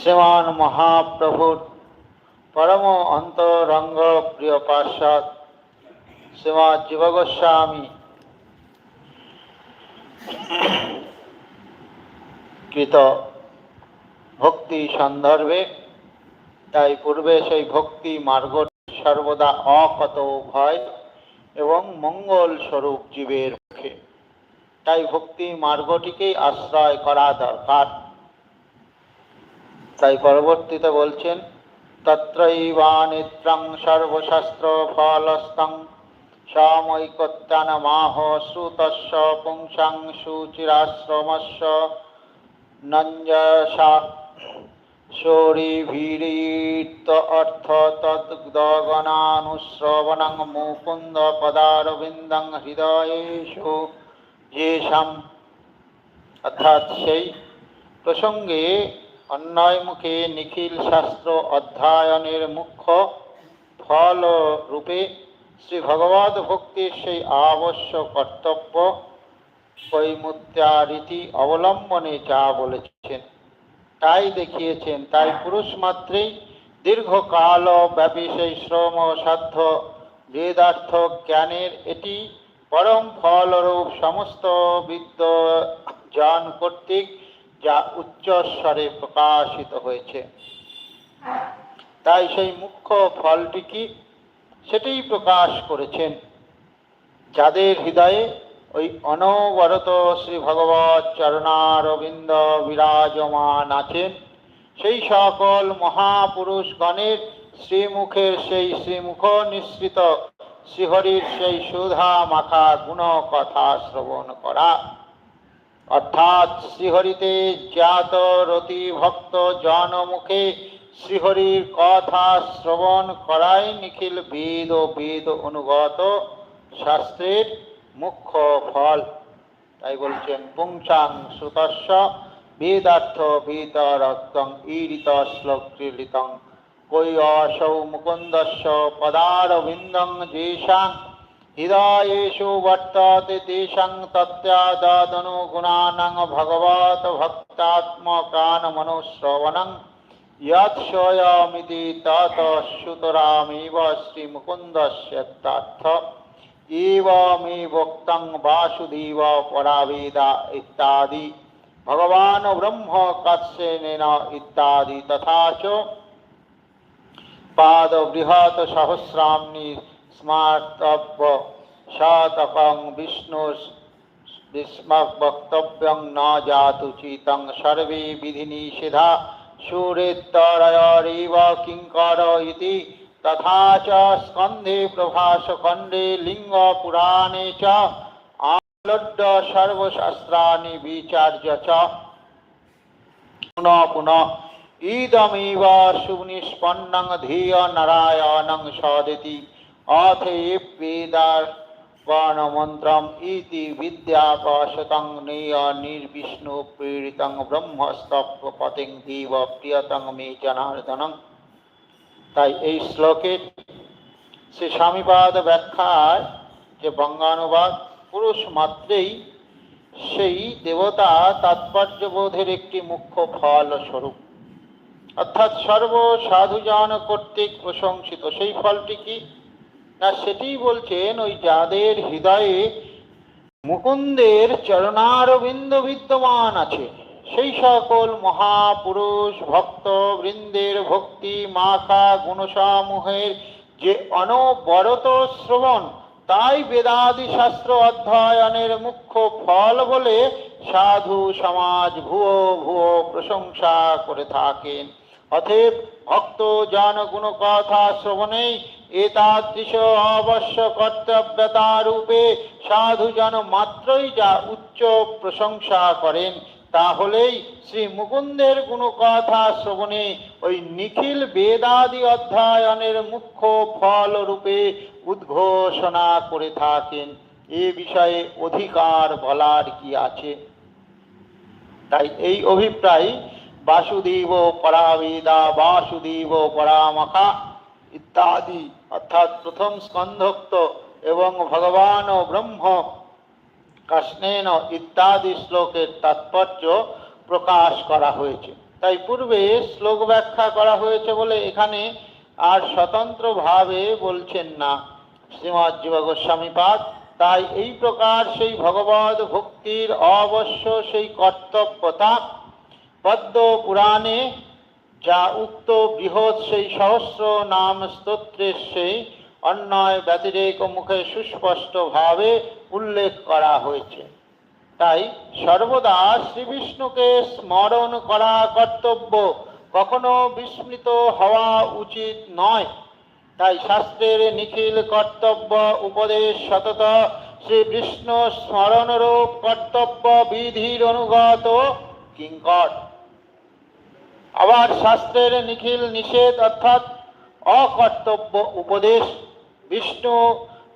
শ্রীমান মহাপ্রভুর পরম অন্তরঙ্গ প্রিয় পার্ষদ শ্রীমৎ জীব গোস্বামী কৃত ভক্তি সন্দর্ভে, তাই পূর্বে সেই ভক্তি মার্গ সর্বদা অকত ভয় এবং মঙ্গল স্বরূপ জীবের তাই ভক্তি মার্গটিকেই আশ্রয় করা দরকার। তাই পরবর্তীতে বলছেন, তত্রৈবানিত্রং সর্বশাস্ত্র ফলস্তং সমৈকত্যানমাহ শ্রুতস্য পুংসাং সুচিরাশ্রমস্য নঞ্জসা শৌরিভীরিত অর্থ তদ্গণানুশ্রবণং মুকুন্দ পদারবিন্দং হৃদয়েষু যেষাম অর্থাৎ সেই প্রসঙ্গে অন্যয়মুখে নিখিল শাস্ত্র অধ্যয়নের মুখ্য ফল রূপে শ্রী ভগবত ভক্তির সেই আবশ্যক কর্তব্য কৈমুত্যারীতি অবলম্বনে যা বলেছেন, তাই দেখিয়েছেন, তাই পুরুষ মাত্রেই দীর্ঘকাল ব্যাপী সেই শ্রম সাধ্য বেদার্থ জ্ঞানের এটি পরম ফল ফলরূপ সমস্ত বিদ্য জন কর্তৃক যা উচ্চস্বরে প্রকাশিত হয়েছে। তাই সেই মুখ্য ফলটি কি? সেটাই প্রকাশ করেছেন। যাদের হৃদয়ে ওই অনবরত শ্রী ভগবত চরণারবিন্দ বিরাজমান আছেন, সেই সকল মহাপুরুষগণের শ্রীমুখের সেই শ্রীমুখ নিঃসৃত শ্রীহরির সেই সুধা মাখা গুণ কথা শ্রবণ করা। অর্থাৎ শ্রীহরিতে জ্ঞাত রতি ভক্ত জনমুখে শ্রীহরির কথা শ্রবণ করাই নিখিল বেদ ও বেদ অনুগত শাস্ত্রের মুখ্য ফল। তাই বলছেন, পুংসাং সুতস্য বেদার্থ বেদরক্তং, ঈরিত শ্লোকীলিতং কৈয়সৌ মুকুন্দস্য পদারবিন্দং যেষাং হৃদয়েষু বর্ততে তেষাং তত্যাদনুগুণানাং ভগবত ভক্তাত্মকানমনুশ্রবণং यत्स्वयमिति तत सुतरामेव श्रीमुकुन्दस्यर्थ एवमेवोक्तं वासुदेव परावेदा इत्यादि भगवान् ब्रह्म कस्येन इत्यादि तथा च পাদ বৃহৎ সহস্রামনি স্মার্তব্য শতকং বিষ্ণু বিস্মবক্তব্যং ন জাতু চিতং সর্বে বিধিনিষেধা সুরেত্তরয়রিব কিঙ্কর ইতি তথা চ স্কন্ধে প্রভাসকণ্ডে লিঙ্গপুরাণে চ আলোড্য সর্বশাস্ত্রাণি বিচার্য চ পুনঃ ইদমিব সুনিষ্পন্নং ধিয় নারায়ণং সদিতি অথ বেদার গণমন্ত্রম ইতি বিদ্যাপশতং নেয় নির্বিষ্ণু প্রেরিতং ব্রহ্মস্তপতিং দেব প্রিয়তং মে জনার্দনং তাই এই শ্লোকের শ্রী স্বামীপাদ ব্যাখ্যায় যে বঙ্গানুবাদ পুরুষ মাত্রেই সেই দেবতা তাৎপর্যবোধের একটি মুখ্য ফল স্বরূপ অর্থাৎ সর্ব সাধুজন কর্তৃক প্রশংসিত। সেই ফলটি কি? না, সেটি বলছেন ওই যাদের হৃদয়ে মুকুন্দের চরণারবিন্দ বিদ্যমান আছে, সেই সকল মহাপুরুষ, ভক্ত, বৃন্দের ভক্তি, মাখা, গুণসমূহের যে অনবরত শ্রবণ, তাই বেদাদি শাস্ত্র অধ্যয়নের মুখ্য ফল বলে সাধু সমাজ ভুয়ো ভুয়ো প্রশংসা করে থাকেন। অতএব ভক্ত জন গুণ কথা শ্রবণেই এতাদৃশ অবশ্য কর্তব্যতা রূপে সাধুজন মাত্রই যা উচ্চ প্রশংসা করেন, তাহলেই শ্রী মুকুন্দের গুণ কথা শ্রবণে ওই নিখিল বেদাদি অধ্যয়নের মুখ্য ফল রূপে উদ্ঘোষণা করে থাকেন। এ বিষয়ে অধিকার বলার কি আছে? তাই এই অভিপ্রায় বাসুদেব পরাবেদা বাসুদেব পরামখা ইত্যাদি অর্থাৎ প্রথম স্কন্ধোক্ত এবং ভগবান ও ব্রহ্ম কৃষ্ণেন ইত্যাদি শ্লোকের তাৎপর্য প্রকাশ করা হয়েছে তাই পূর্বে শ্লোক ব্যাখ্যা করা হয়েছে বলে এখানে আর স্বতন্ত্রভাবে বলছেন না শ্রীমৎ জীব গোস্বামী পাদ। তাই এই প্রকার সেই ভগবত ভক্তির অবশ্য সেই কর্তব্যতা পদ্ম পুরাণে যা উক্ত বৃহৎ সেই সহস্র নাম স্তোত্রের সেই অন্যয় ব্যতিরেক মুখে সুস্পষ্টভাবে উল্লেখ করা হয়েছে। তাই সর্বদা শ্রীবিষ্ণুকে স্মরণ করা কর্তব্য কখনো বিস্মৃত হওয়া উচিত নয়। তাই শাস্ত্রের নিখিল কর্তব্য উপদেশ সতত শ্রী বিষ্ণু স্মরণরূপ কর্তব্য বিধির অনুগত কিঙ্কর। আবার শাস্ত্রের নিখিল নিষেধ অর্থাৎ অকর্তব্য উপদেশ। বিষ্ণু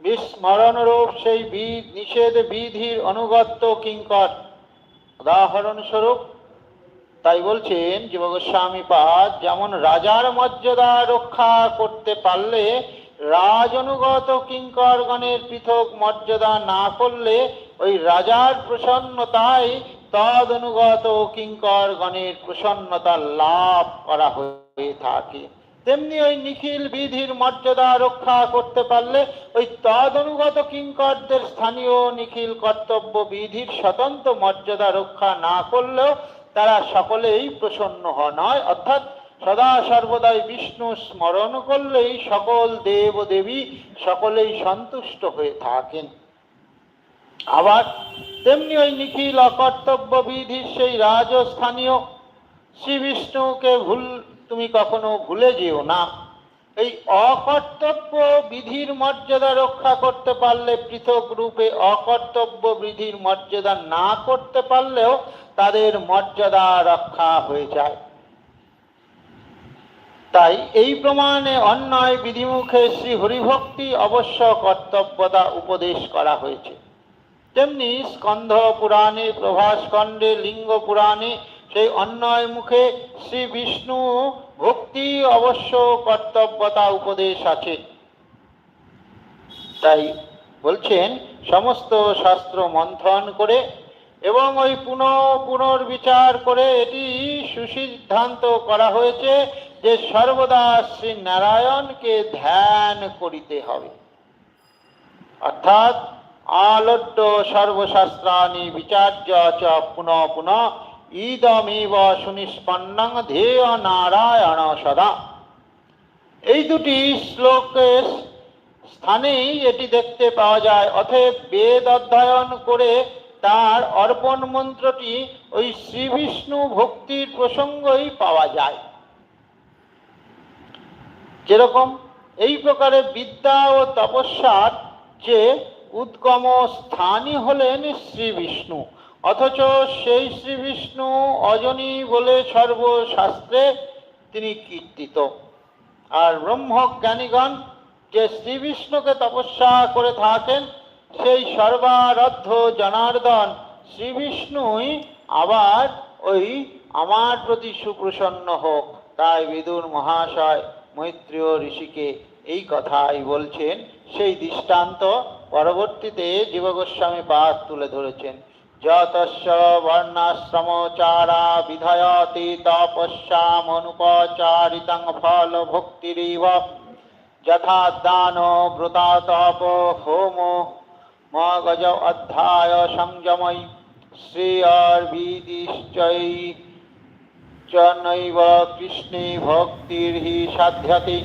বিস্মরণরূপ সেই বিধ নিষেধ বিধির অনুগত্য কিঙ্কর। উদাহরণস্বরূপ, তাই বলছেন জীব গোস্বামী পাদ, যেমন রাজার মর্যাদা রক্ষা করতে পারলে রাজ অনুগত কিঙ্করগণের পৃথক মর্যাদা না করলে ওই রাজার প্রসন্নতায় তদ অনুগত কিঙ্করগণের প্রসন্নতা লাভ করা হয়ে থাকে। তেমনি ওই নিখিল বিধির মর্যাদা রক্ষা করতে পারলে ওই তদ অনুগত কিঙ্করদের স্থানীয় নিখিল কর্তব্য বিধির স্বতন্ত্র মর্যাদা রক্ষা না করলেও তারা সকলেই প্রসন্ন নয়, অর্থাৎ সদা সর্বদাই বিষ্ণু স্মরণ করলেই সকল দেব দেবী সকলেই সন্তুষ্ট হয়ে থাকেন। আবার তেমনি ওই নিখিল অকর্তব্য বিধির সেই রাজস্থানীয় শ্রী বিষ্ণুকে ভুল, তুমি কখনো ভুলে যেও না। এই অকর্তব্য বিধির মর্যাদা রক্ষা করতে পারলে, পৃথক রূপে অকর্তব্য বিধির মর্যাদা না করতে পারলেও তাদের মর্যাদা রক্ষা হয়ে যায়। তাই এই প্রমাণে অন্যায় বিধিমুখে শ্রী হরিভক্তি অবশ্য কর্তব্যতা উপদেশ করা হয়েছে। তেমনি স্কন্ধ পুরাণে প্রভাসকণ্ডে লিঙ্গ পুরাণে সেই অন্যয় মুখে শ্রী বিষ্ণু ভক্তি অবশ্য কর্তব্যতা উপদেশ আছে। তাই বলছেন, সমস্ত শাস্ত্র মন্থন করে এবং ওই পুনঃ পুনর্বিচার করে এটি সুসিদ্ধান্ত করা হয়েছে যে সর্বদা শ্রী নারায়ণকে ধ্যান করিতে হবে। অর্থাৎ আলড্ড সর্বশাস্ত্রাণি বিচার্য চ পুনঃ পুনঃ ইদমেব সুনিষ্পন্নং ধেয় নারায়ণ সদা। এই দুটি শ্লোকের স্থানেই এটি দেখতে পাওয়া যায়। অতএব বেদ অধ্যয়ন করে তার অর্পণ মন্ত্রটি ওই শ্রীবিষ্ণু ভক্তির প্রসঙ্গই পাওয়া যায়। যেরকম এই প্রকারে বিদ্যা ও তপস্যার যে উদ্গম স্থানই হলেন শ্রী বিষ্ণু। অথচ সেই শ্রী বিষ্ণু অজনী বলে সর্বশাস্ত্রে তিনি কীর্তিত। আর ব্রহ্মজ্ঞানীগণ যে শ্রী বিষ্ণুকে তপস্যা করে থাকেন, সেই সর্বারদ্ধ জনার্দন শ্রী বিষ্ণুই আবার ওই আমার প্রতি সুপ্রসন্ন হোক। তাই বিদুর মহাশয়, মৈত্রীয় ঋষিকে এই কথাই বলছেন। সেই দৃষ্টান্ত পরবর্তীতে জীবগোস্বামী পাঠ তুলে ধরেছেন। যতস্য বর্ণাশ্রমচারা বিধয়তি তপস্যামনুপচারিতং ফল ভক্তিরিব যথা দান ব্রতা তপ হোম মগজ অধ্যায় সংযমই শ্রেয়র্বিদিশ্চৈ চ নৈব কৃষ্ণে ভক্তির হি সাধ্যতে।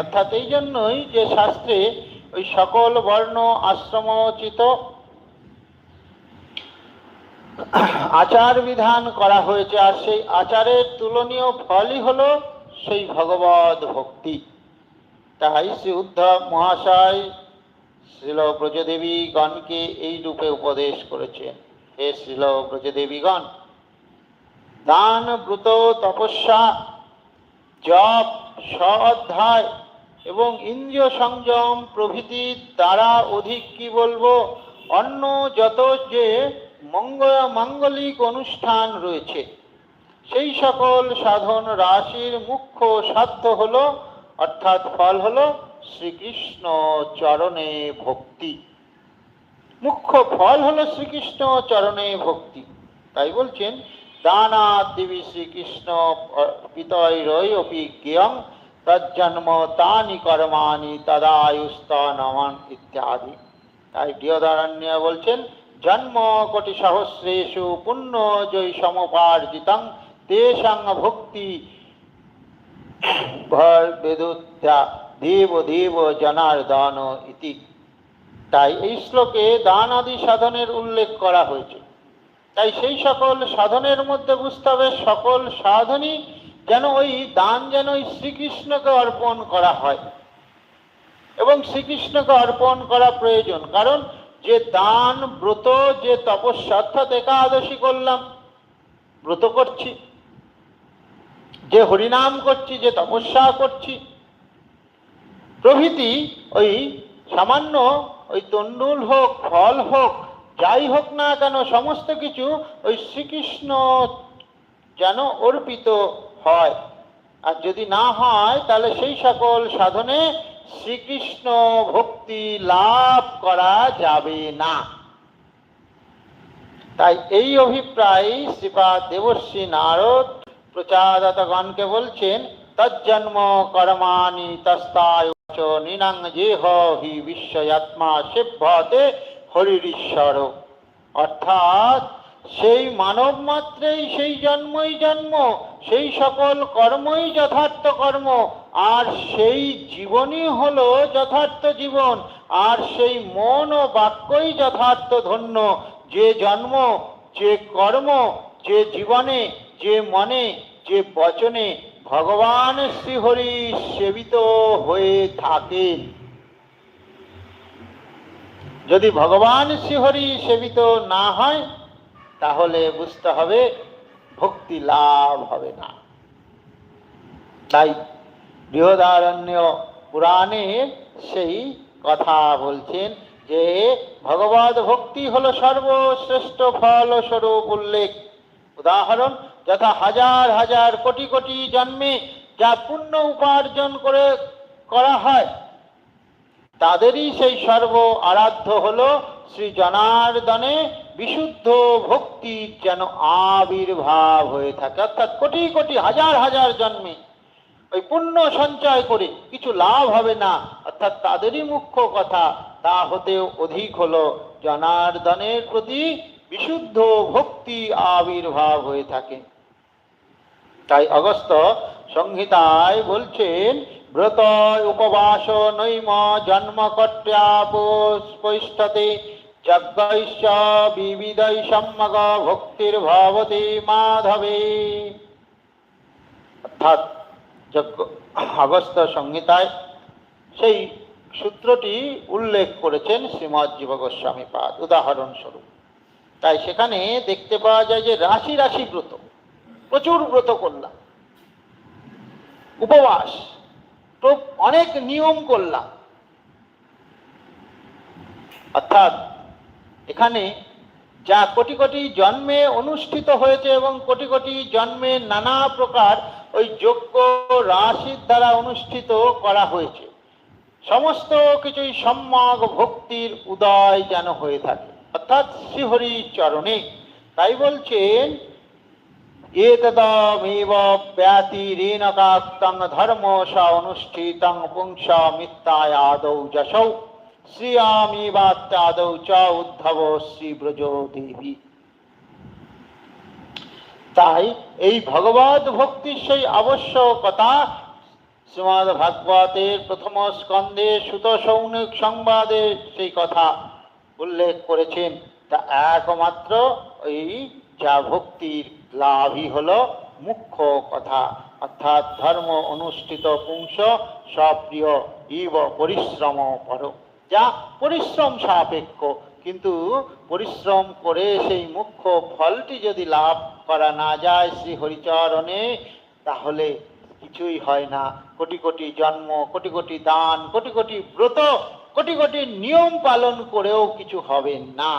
অর্থাৎ এই জন্যই যে শাস্ত্রে ওই সকল বর্ণ আশ্রমোচিত আচার বিধান করা হয়েছে, আর সেই আচারের তুলনীয় ফলই হলো সেই ভগবত ভক্তি। তাই শ্রী উদ্ধব মহাশয় শ্রীল ব্রজদেবীগণকে এই রূপে উপদেশ করেছেন। হে শ্রীল ব্রজদেবীগণ দান ব্রত তপস্যা, জপ অধ্যায় এবং ইন্দ্রিয় সংযম প্রভৃতির দ্বারা অধিক কি বলব? অন্য যত যে মঙ্গল মাঙ্গলিক অনুষ্ঠান রয়েছে, সেই সকল সাধন রাশির মুখ্য সাধ্য হল, অর্থাৎ ফল হল শ্রীকৃষ্ণ চরণে ভক্তি। মুখ্য ফল হল শ্রীকৃষ্ণ চরণে ভক্তি। তাই বলছেন, দানাদিবি শ্রীকৃষ্ণ পিতৈরই অপি জ্ঞেয়ং তজ্জন্ম তানি কর্মাণি তদায়ুস্তনমন ইত্যাদি তাই গৃহদারণ্য বলছেন, জন্ম কোটি সহস্রেষু পুণ্য জয় সমপার্জিতং ভক্তি বেদুত্যা দেব দেব জনার্দন ইতি। তাই এই শ্লোকে দান আদি সাধনের উল্লেখ করা হয়েছে। তাই সেই সকল সাধনের মধ্যে বুঝতে হবে, সকল সাধনই যেন ওই দান যেন ওই শ্রীকৃষ্ণকে অর্পণ করা হয়। এবং শ্রীকৃষ্ণকে অর্পণ করা প্রয়োজন, কারণ যে দান ব্রত, যে তপস্যা, অর্থাৎ একাদশী করলাম, ব্রত করছি, যে হরিনাম করছি, যে তপস্যা করছি, প্রভৃতি ওই সামান্য ওই তণ্ডুল হোক, ফল হোক, যাই হোক না কেন, সমস্ত কিছু ওই শ্রীকৃষ্ণ যেন অর্পিত হয়। আর যদি না হয়, তাহলে সেই সকল সাধনে শ্রীকৃষ্ণ ভক্তি লাভ করা যাবে না। তাই এই অভিপ্রায় শ্রীপাদ দেবশ্রী নারদ প্রচারতগণকে বলছেন, তজ্জন্ম কর্মাণি তস্তায় নিনাং জেহ হি বিশ্বয়াত্মা সেভ্যতে হরিশ্বর অর্থাৎ সেই মানব মাত্রেই সেই জন্মই জন্ম, সেই সকল কর্মই যথার্থ কর্ম, আর সেই জীবনই হলো যথার্থ জীবন, আর সেই মন ও বাক্যই যথার্থ ধন্য। যে জন্ম, যে কর্ম, যে জীবনে, যে মনে, যে বচনে ভগবান শ্রীহরি সেবিত হয়ে থাকেন। যদি ভগবান শ্রীহরি সেবিত না হয় তাহলে বুঝতে হবে ভক্তি লাভ হবে না। তাই বৃহদারণ্য পুরাণে সেই কথা বলছেন যে ভগবত ভক্তি হলো সর্বশ্রেষ্ঠ ফল স্বরূপ উল্লেখ। উদাহরণ, যথা হাজার হাজার কোটি কোটি জন্মে যা পুণ্য উপার্জন করে, করা হয়, তাদেরই সেই সর্ব আরাধ্য হলো শ্রী জনার্দনে বিশুদ্ধ ভক্তির যেন আবির্ভাব হয়ে থাকে। অর্থাৎ কোটি কোটি, হাজার হাজার জন্মে ওই পুণ্য সঞ্চয় করে কিছু লাভ হবে না। অর্থাৎ তাদেরই মুখ্য কথা, তা হতেও অধিক হলো জনার্দনের প্রতি বিশুদ্ধ ভক্তি আবির্ভাব হয়ে থাকে। তাই অগস্ত সংহিতায় বলছেন ব্রত উপবাস নৈম জন্ম কট্যাপোষ্পৈষ্ঠতে বিবিধৈ সম্যগ ভক্তির ভবতি মাধবে। অর্থাৎ যজ্ঞ সংহিতায় সেই সূত্রটি উল্লেখ করেছেন শ্রীমৎ জীব গোস্বামী পাদ, উদাহরণস্বরূপ। তাই সেখানে দেখতে পাওয়া যায় যে রাশি রাশি ব্রত, প্রচুর ব্রত করলাম উপবাস, তো অনেক নিয়ম করলাম অর্থাৎ এখানে যা কোটি কোটি জন্মে অনুষ্ঠিত হয়েছে এবং কোটি কোটি জন্মে নানা প্রকার ওই যোগ্য রাশির দ্বারা অনুষ্ঠিত করা হয়েছে। সমস্ত কিছুই সম্যক ভক্তির উদয় যেন হয়ে থাকে। অর্থাৎ শ্রীহরি চরণে। তাই বলছেন ধর্ম স অনুষ্ঠিতং পুংস মিত্তায় আদৌ যশৌ। শ্রিয়ামিবাত্যাদৌ চ উদ্ধব শ্রী ব্রজ দেবী তাই এই ভগবত ভক্তির সেই আবশ্যকতা শ্রীমদ ভাগবতের প্রথম স্কন্ধে সুত সৌনিক সংবাদে সেই কথা উল্লেখ করেছেন। তা একমাত্র এই যা ভক্তির লাভই হলো মুখ্য কথা। অর্থাৎ ধর্ম অনুষ্ঠিত পুংস সপ্রিয় ইব পরিশ্রম পর যা পরিশ্রম সাপেক্ষ। কিন্তু পরিশ্রম করে সেই মুখ্য ফলটি যদি লাভ করা না যায় শ্রী হরিচরণে তাহলে কিছুই হয় না। কোটি কোটি জন্ম, কোটি কোটি দান, কোটি কোটি ব্রত, কোটি কোটি নিয়ম পালন করেও কিছু হবে না।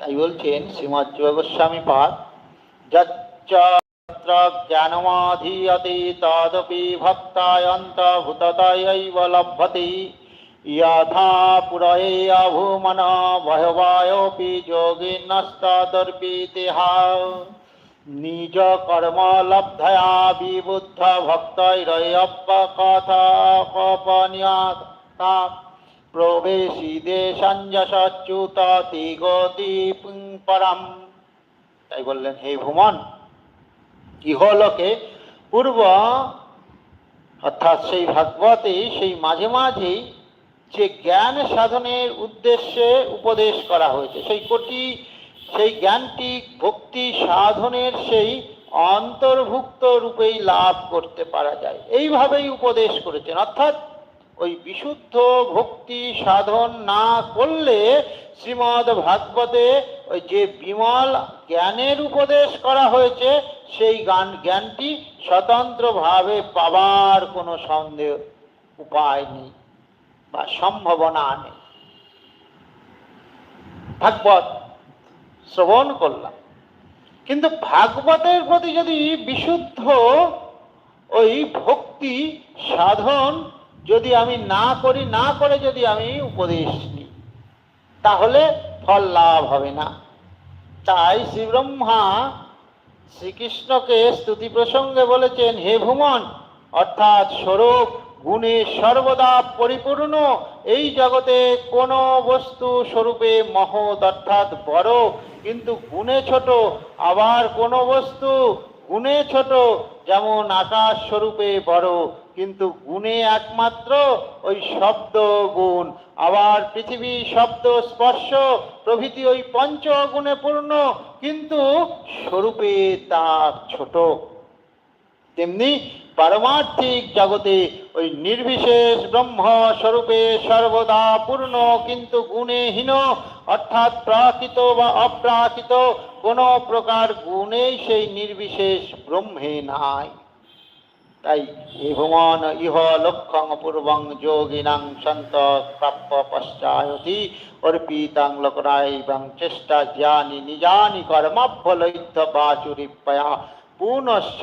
তাই বলছেন শ্রীমৎ যোগস্বামী পাদ যচ্চত্র জ্ঞানমাধীয়তে তদপি ভক্তায়ন্তভূততয়ৈব লভ্যতে। यथा पुरये अभूमन भयवायोऽपि योगिनस्तदर्पितेह নিজ কর্ম লব্ধয়া বিবুদ্ধ ভক্তৈরয়্যপকথা প্রবেশী দেশঞ্জসচ্যুত গতি পরম তাই বললেন হে ভুমন ইহলোকে পূর্ব অর্থাৎ সেই ভাগবতে সেই মাঝে মাঝেই যে জ্ঞান সাধনের উদ্দেশ্যে উপদেশ করা হয়েছে, সেই কোটি, সেই জ্ঞানটি ভক্তি সাধনের সেই অন্তর্ভুক্ত রূপেই লাভ করতে পারা যায়। এইভাবেই উপদেশ করেছেন। অর্থাৎ ওই বিশুদ্ধ ভক্তি সাধন না করলে শ্রীমদ ভাগবতে ওই যে বিমল জ্ঞানের উপদেশ করা হয়েছে, সেই গান, জ্ঞানটি স্বতন্ত্রভাবে পাবার কোনো সন্দেহ, উপায় নেই। বা সম্ভাবনা নেই ভাগবত শ্রবণ করলাম। কিন্তু ভাগবতের প্রতি যদি বিশুদ্ধ ওই ভক্তি সাধন যদি আমি না করি, না করে যদি আমি উপদেশ নিই, তাহলে ফল লাভ হবে না। তাই শ্রীব্রহ্মা শ্রীকৃষ্ণকে স্তুতি প্রসঙ্গে বলেছেন, হে ভুমন অর্থাৎ স্বরূপ গুণে সর্বদা পরিপূর্ণ। এই জগতে কোনো বস্তু স্বরূপে মহৎ অর্থাৎ বড়, কিন্তু গুণে ছোট। আবার কোনো বস্তু গুণে ছোট, যেমন আকাশ স্বরূপে বড়, কিন্তু গুণে একমাত্র ওই শব্দ গুণ। আবার পৃথিবী শব্দ স্পর্শ, প্রভৃতি ওই পঞ্চ গুণে পূর্ণ, কিন্তু স্বরূপে তার ছোট। তেমনি পারমার্থিক জগতে ওই নির্বিশেষ ব্রহ্ম স্বরূপে সর্বদা পূর্ণ, কিন্তু গুণে হীন অর্থাৎ প্রাকৃত বা অপ্রাকৃত, কোন প্রকার গুণেই সেই নির্বিশেষ ব্রহ্মে নাই। তাই ভুবন ইহ লক্ষং পূর্বং যোগিনাং সন্ত প্রাপ্য পশ্চায়তি অর্পিতাং লোকরাইবং চেষ্টা জ্ঞানী নিজানি কর্মাভ্যলৈধ্য বাচুরিপয়া পুনশ্চ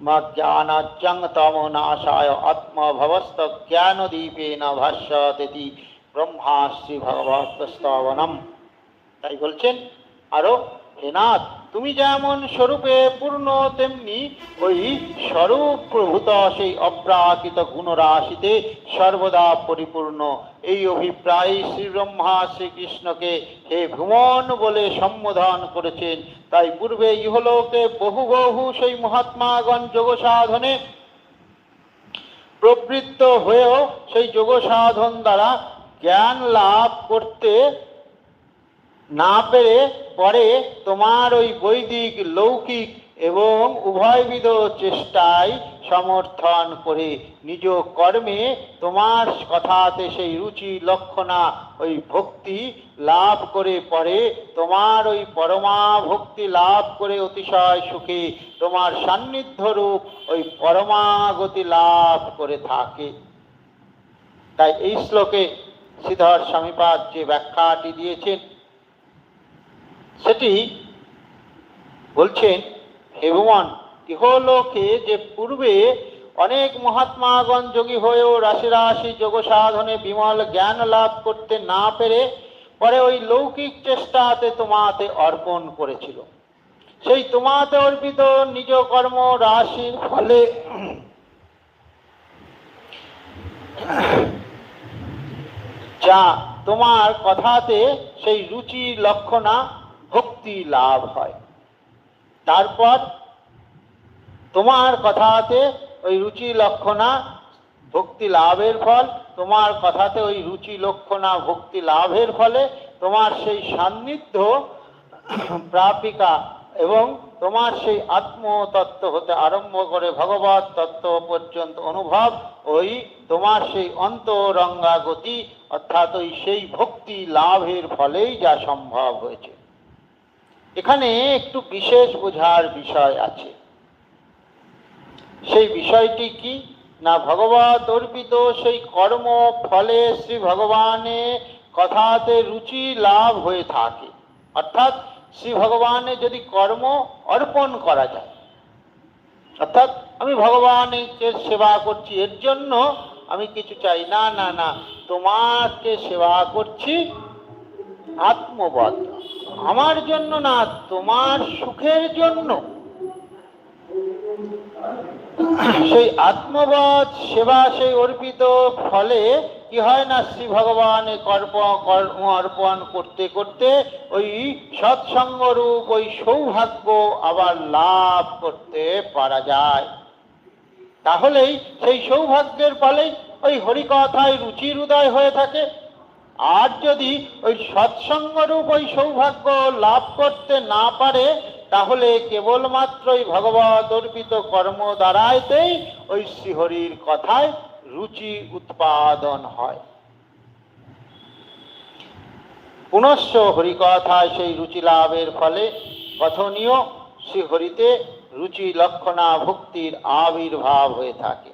জ্ঞানাজ্ঞং তমো नाशाय আত্মভবস্ত জ্ঞানদীপেন ভাষ্যতি ব্রহ্মাশ্রী ভগবত প্রস্তাবনম তাই বলছেন আরও হেনাথ তুমি যেমন স্বরূপে পূর্ণ, তেমনি ওই স্বরূপ প্রভূত সেই অপ্রাকৃত গুণরাশিতে সর্বদা পরিপূর্ণ। এই অভিপ্রায় শ্রী ব্রহ্মা শ্রীকৃষ্ণকে হে ভ্রমণ বলে সম্বোধন করেছেন। তাই পূর্বে ইহলোকে বহু বহু সেই মহাত্মাগণ যোগ সাধনে প্রবৃত্ত হয়েও সেই যোগ সাধন দ্বারা জ্ঞান লাভ করতে না পেরে পরে তোমার ওই বৈদিক, লৌকিক এবং উভয়বিধ চেষ্টায় সমর্থন করে নিজ কর্মে তোমার কথাতে সেই রুচি, লক্ষণা, ওই ভক্তি লাভ করে পরে তোমার ওই পরমা ভক্তি লাভ করে অতিশয় সুখে তোমার সান্নিধ্য রূপ ওই পরমাগতি লাভ করে থাকে। তাই এই শ্লোকে শ্রীধর স্বামীপাদ যে ব্যাখ্যাটি দিয়েছেন সেটি বলছেন হে ভগবান, ইহলোকে যে পূর্বে অনেক মহাত্মাগণ যোগী হয়েও রাশি রাশি যোগ সাধনে বিমল জ্ঞান লাভ করতে না পেরে পরে ওই লৌকিক চেষ্টাতে তোমাতে অর্পণ করেছিল। সেই তোমাতে অর্পিত নিজ কর্ম রাশির ফলে যা তোমার কথাতে সেই রুচি লক্ষণা ভক্তি লাভ হয়। তারপর তোমার কথাতে ওই রুচি লক্ষণা ভক্তি লাভের ফল, তোমার কথাতে ওই রুচি লক্ষণা ভক্তি লাভের ফলে তোমার সেই সান্নিধ্য প্রাপিকা এবং তোমার সেই আত্মতত্ত্ব হতে আরম্ভ করে ভগবত তত্ত্ব পর্যন্ত অনুভব, ওই তোমার সেই অন্তরঙ্গা গতি, অর্থাৎ ওই সেই ভক্তি লাভের ফলেই যা সম্ভব হয়েছে। এখানে একটু বিশেষ বোঝার বিষয় আছে। সেই বিষয়টি কি? না ভগবত অর্পিত সেই কর্ম ফলে শ্রী ভগবানের কথাতে রুচি লাভ হয়ে থাকে। অর্থাৎ শ্রী ভগবানের যদি কর্ম অর্পণ করা যায়, অর্থাৎ আমি ভগবানের সেবা করছি, এর জন্য আমি কিছু চাই, না না না, তোমাকে সেবা করছি আত্মবদ আমার জন্য না, তোমার সুখের জন্য। সেই আত্মবদ সেবা সেই অর্পিত ফলে কি হয় না, শ্রী ভগবানে কর্প, কর্ম অর্পণ করতে করতে ওই সৎসঙ্গরূপ ওই সৌভাগ্য আবার লাভ করতে পারা যায়। তাহলেই সেই সৌভাগ্যের ফলেই ওই হরিকথায় রুচির উদয় হয়ে থাকে। আর যদি ওই সৎসঙ্গরূপ ওই সৌভাগ্য লাভ করতে না পারে, তাহলে কেবলমাত্র ওই ভগবত অর্পিত কর্ম দ্বারাইতেই ওই শ্রীহরির কথায় রুচি উৎপাদন হয়। পুনশ্চ হরিকথায় সেই রুচি লাভের ফলে কথনীয় শ্রীহরিতে রুচি লক্ষণা ভক্তির আবির্ভাব হয়ে থাকে।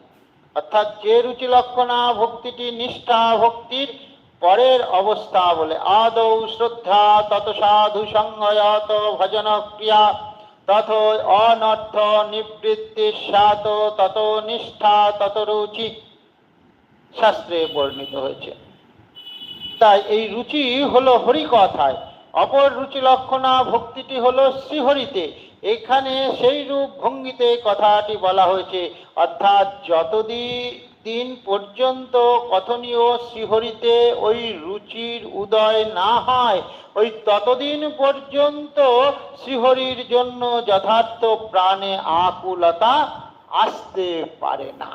অর্থাৎ যে রুচি লক্ষণা ভক্তিটি নিষ্ঠা ভক্তির পরের অবস্থা বলে, আদৌ শ্রদ্ধা তত সাধু সংগয়ত ভজন ক্রিয়া, তথ অনর্থ নিবৃত্তি সাত, তত নিষ্ঠা, তত রুচি শাস্ত্রে বর্ণিত হয়েছে। তাই এই রুচি হলো হরিকথায়, অপর রুচি লক্ষণা ভক্তিটি হলো শ্রীহরিতে। এখানে সেই রূপ ভঙ্গিতে কথাটি বলা হয়েছে, অর্থাৎ যতদিন দিন পর্যন্ত কথনীয় শ্রীহরিতে ওই রুচির উদয় না হয়, ওই ততদিন পর্যন্ত শ্রীহরির জন্য যথার্থ প্রাণে আকুলতা আসতে পারে না।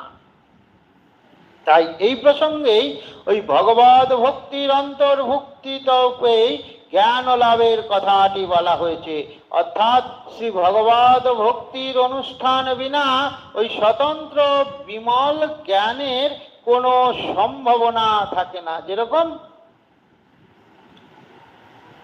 তাই এই প্রসঙ্গেই ওই ভগবত ভক্তির অন্তর্ভুক্তি তপেই জ্ঞান লাভের কথাটি বলা হয়েছে। অর্থাৎ শ্রী ভগবত ভক্তির অনুষ্ঠান বিনা ওই স্বতন্ত্র বিমল জ্ঞানের কোনো সম্ভাবনা থাকে না। যেরকম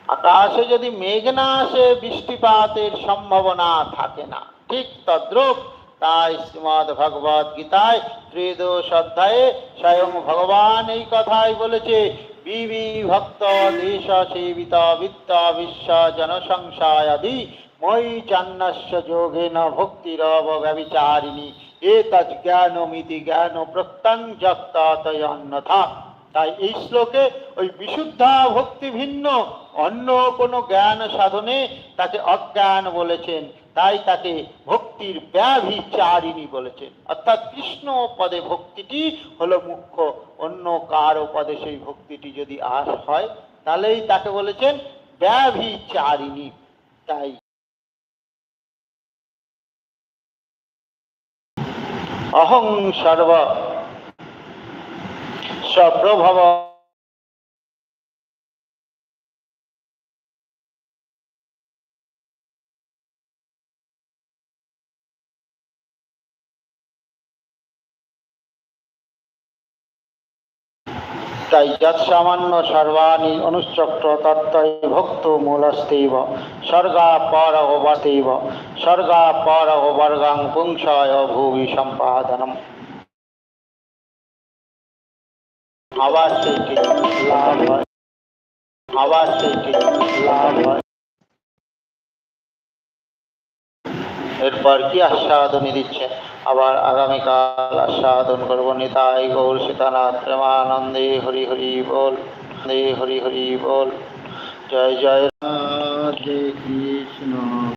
আকাশে যদি মেঘ না আসে, বৃষ্টিপাতের সম্ভাবনা থাকে না। ঠিক তদ্রূপ তাই শ্রীমদ ভগবত গীতায় ত্রিদোষ অধ্যায়ে স্বয়ং ভগবান এই কথাই বলেছে বিবি ভক্ত দেশ সেবিত বিত্ত বিশ্ব জনসংশয়াদি, মই চান্নস্য যোগেন ভক্তিরব ব্যবিচারিণী এ জ্ঞানমিতি জ্ঞান প্রত্যং যক্তয় অন্যথা তাই এই শ্লোকে ওই বিশুদ্ধা ভক্তি ভিন্ন, অন্য কোনো জ্ঞান সাধনে তাকে অজ্ঞান বলেছেন। তাই তাকে ভক্তির ব্যাভিচারিণী বলেছেন অর্থাৎ কৃষ্ণ পদে ভক্তিটি হলো মুখ্য, অন্য কারও পদে সেই ভক্তিটি যদি আস হয়, তাহলেই তাকে বলেছেন ব্যাভিচারিণী তাই অহং সর্ব সপ্রভব তাই যৎসামান্য সর্বাণি অনুশ্চক্র তত্ত্বই ভক্ত মূলস্তেব স্বর্গা পর বাস্তেব স্বর্গা পর বর্গাং পুংসয় ভূমি সম্পাদনম। আবার সেইটি লাভ হয়? আবার সেইটি লাভ হয়? এরপর কি আস্বাদনী দিচ্ছেন আবার আগামীকাল আস্বাদন করব নিতাই গৌর সীতানাথ প্রেমানন্দে, হরি হরি বল, হরি হরি বল। জয় জয় কৃষ্ণ।